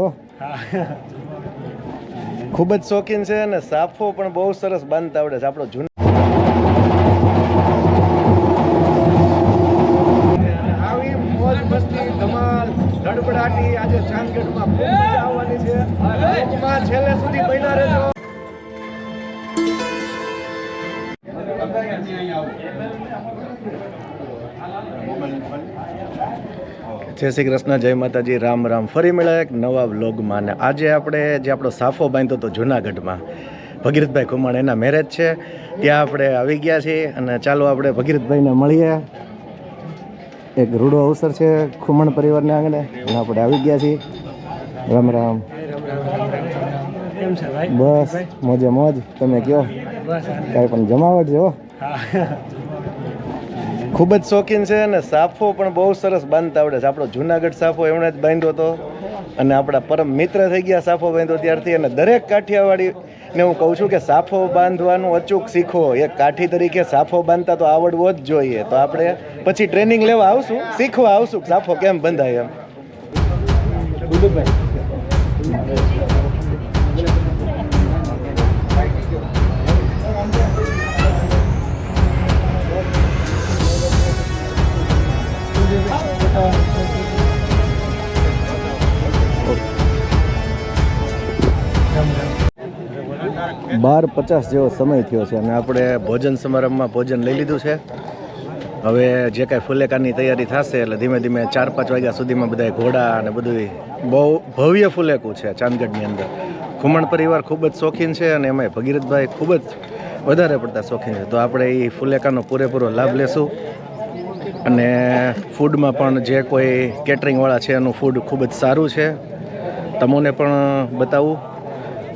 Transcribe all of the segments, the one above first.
હો. ખૂબ જ શોખીન છે અને સાફો પણ બહુ સરસ બાંધતા આવડે છે. આપણો જૂનો જય શ્રી કૃષ્ણ જય માતાજી રામ રામ. ફરી મળ્યા એક નવા વ્લોગમાં અને આજે આપણે જે આપણો સાફો બાંધ્યો હતો જુનાગઢમાં ભગીરથભાઈ ખુમાણ એના મેરેજ છે. ત્યાં આપણે આવી ગયા છીએ અને ચાલો આપણે ભગીરથભાઈને મળીએ. એક રૂડો અવસર છે ખુમણ પરિવારને આંગણે. અને આપણે આવી ગયા છીએ. રામ રામ. બસ મોજે મોજ. તમે કયો? કાંઈ પણ જમાવટ છે હો. ખૂબ જ શોખીન છે અને સાફો પણ બહુ સરસ બાંધતા આવડે છે. આપણો જુનાગઢ સાફો એમણે જ બાંધ્યો હતો. અને આપણા પરમ મિત્ર થઈ ગયા સાફો બાંધ્યો ત્યારથી. અને દરેક કાઠિયાવાડી ને હું કહું છું કે સાફો બાંધવાનું અચૂક શીખો. એક કાઠી તરીકે સાફો બાંધતા તો આવડવો જ જોઈએ. તો આપણે પછી ટ્રેનિંગ લેવા આવશું. શીખવા આવશું સાફો કેમ બંધાય એમ. બાર પચાસ જેવો સમય થયો છે અને આપણે ભોજન સમારંભમાં ભોજન લઈ લીધું છે. હવે જે કાંઈ ફુલેકાની તૈયારી થશે એટલે ધીમે ધીમે ચાર પાંચ વાગ્યા સુધીમાં બધા ઘોડા અને બધું બહુ ભવ્ય ફુલેકું છે ચાંદગઢની અંદર. ખુમણ પરિવાર ખૂબ જ શોખીન છે અને એમાંય ભગીરથભાઈ ખૂબ જ વધારે પડતા શોખીન છે. તો આપણે એ ફુલેકાનો પૂરેપૂરો લાભ લેશું. અને ફૂડમાં પણ જે કોઈ કેટરિંગવાળા છે એનું ફૂડ ખૂબ જ સારું છે. તમને પણ બતાવું.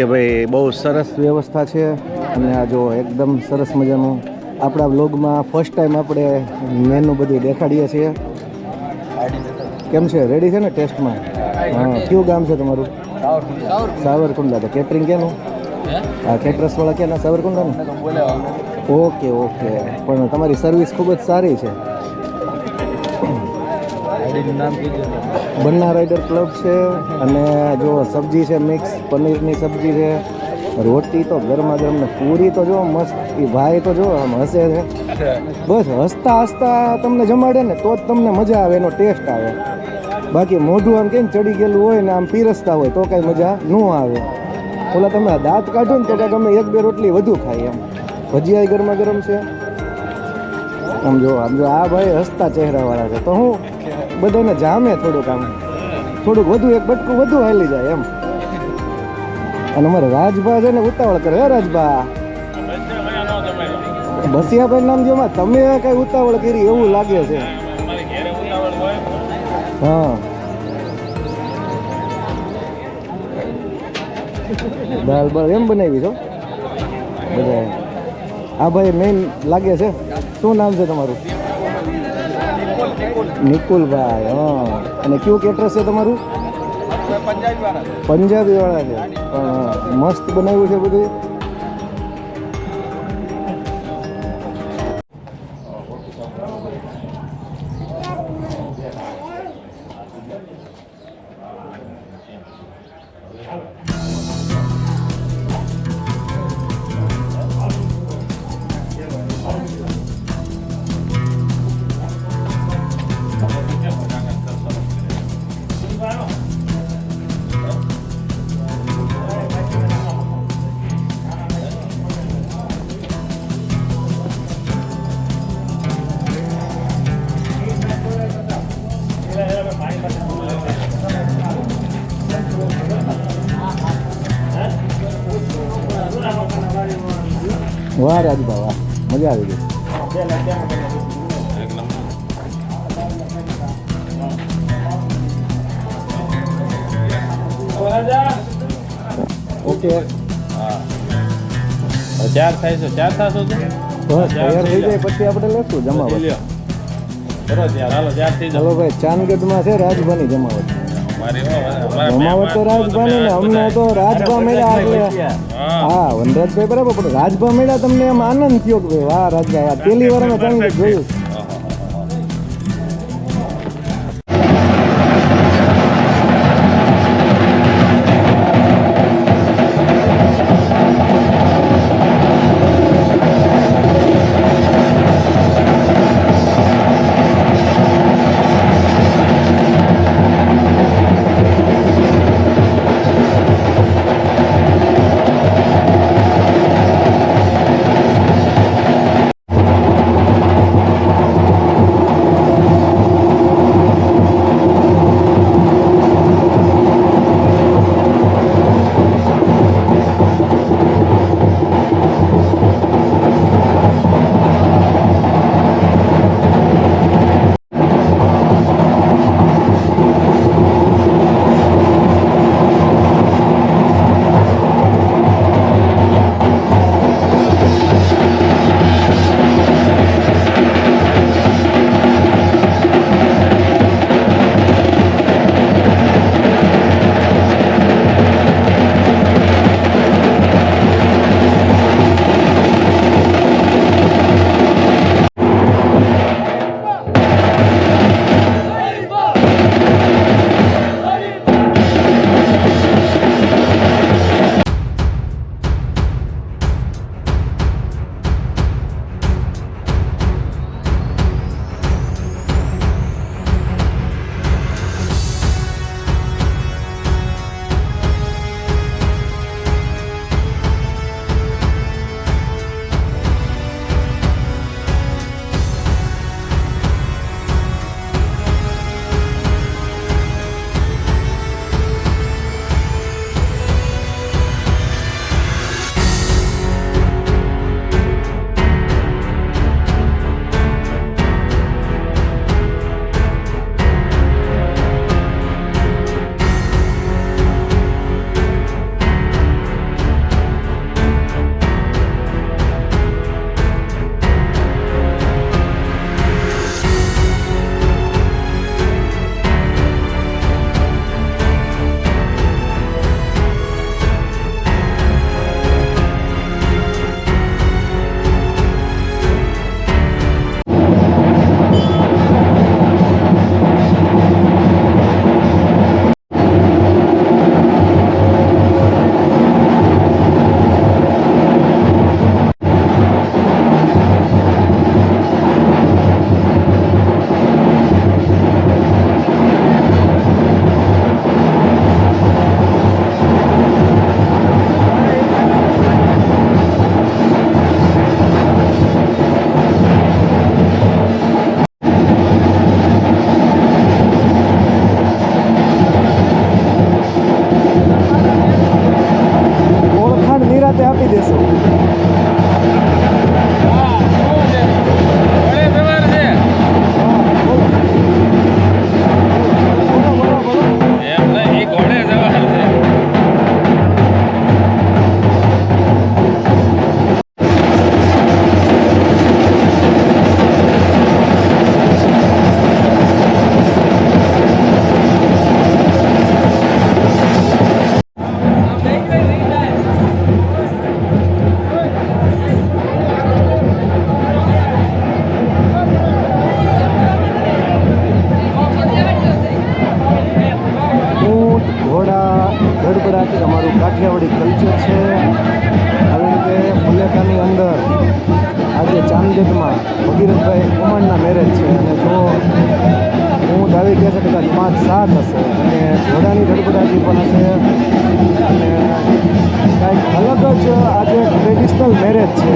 કે ભાઈ, બહુ સરસ વ્યવસ્થા છે. અને આ જો એકદમ સરસ મજાનું આપણા બ્લોગમાં ફર્સ્ટ ટાઈમ આપણે મેનુ બધી દેખાડીએ છીએ. કેમ છે? રેડી છે ને ટેસ્ટમાં હા, કયું ગામ છે તમારું? સાવરકુંડલા. તો કેટરિંગ કેનું? હા કેટરસવાળા કેના સાવરકુંડલાનું? Okay okay. પણ તમારી સર્વિસ ખૂબ જ સારી છે. બન્ના રાઇડર ક્લબ છે અને જો સબ્જી છે મિક્સ પનીરની સબ્જી છે, રોટી તો ગરમા ગરમ ને પૂરી તો જો મસ્ત, એ ભાઈ તો જો આમ હસે છે. બસ હસતા હસતા તમને જમાડે ને તો જ તમને મજા આવે, એનો ટેસ્ટ આવે. બાકી મોઢું આમ કેમ ચડી ગયેલું હોય ને આમ પીરસતા હોય તો કાંઈ મજા ન આવે. ઓલા તમે દાંત કાઢો ને તો કાંઈક અમે એક બે રોટલી વધુ ખાઈ એમ. ભજીયા ગરમા ગરમ છે. આમ જો આમ જો આ ભાઈ હસતા ચહેરાવાળા છે. તો હું બધાને જામે થોડુંક આમ. થોડુંક વધુ એક બટકું વધુ હાલી જાય એમ. અને અમારે રાજભા છે ને ઉતાવળ કરે રાજભા? બસિયાભાઈ નામ જેમાં તમે કઈ ઉતાવળ કરી એવું લાગે છે. હા. દાલ બાલ એમ બનાવી છો? બધા આ ભાઈ મેઇન લાગે છે. શું નામ છે તમારું? નિકુલભાઈ હા. અને કયું કેટરસ છે તમારું? પંજાબી વાળા છે મસ્ત બનાવ્યું છે બધું. વાહ રાજભા વાહ. મજા આવી ગઈ. ઓકે. ચાર થાય છે ચાર થશો બસ તૈયાર થઈ જાય. પછી આપણે લેશું જમાવટ. ચાલો ભાઈ ચાંદગઢમાં છે રાજભાની જમાવટ. જમાવટ તો ને અમને તો રાજભા મળ્યા એટલે હા. વનરાજભાઈ બરાબર પણ રાજભા મળ્યા તમને એમ આનંદ થયો કે ભાઈ વાહ રાજભા આ પહેલી વાર અમે ચાંદગઢ જોયું. terra isso. શાકભાજી પણ હશે અને કંઈક અલગ જ આજે ટ્રેડિશનલ મેરેજ છે.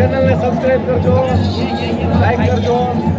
ચેનલને સબસ્ક્રાઈબ કરજો લાઈક કરજો.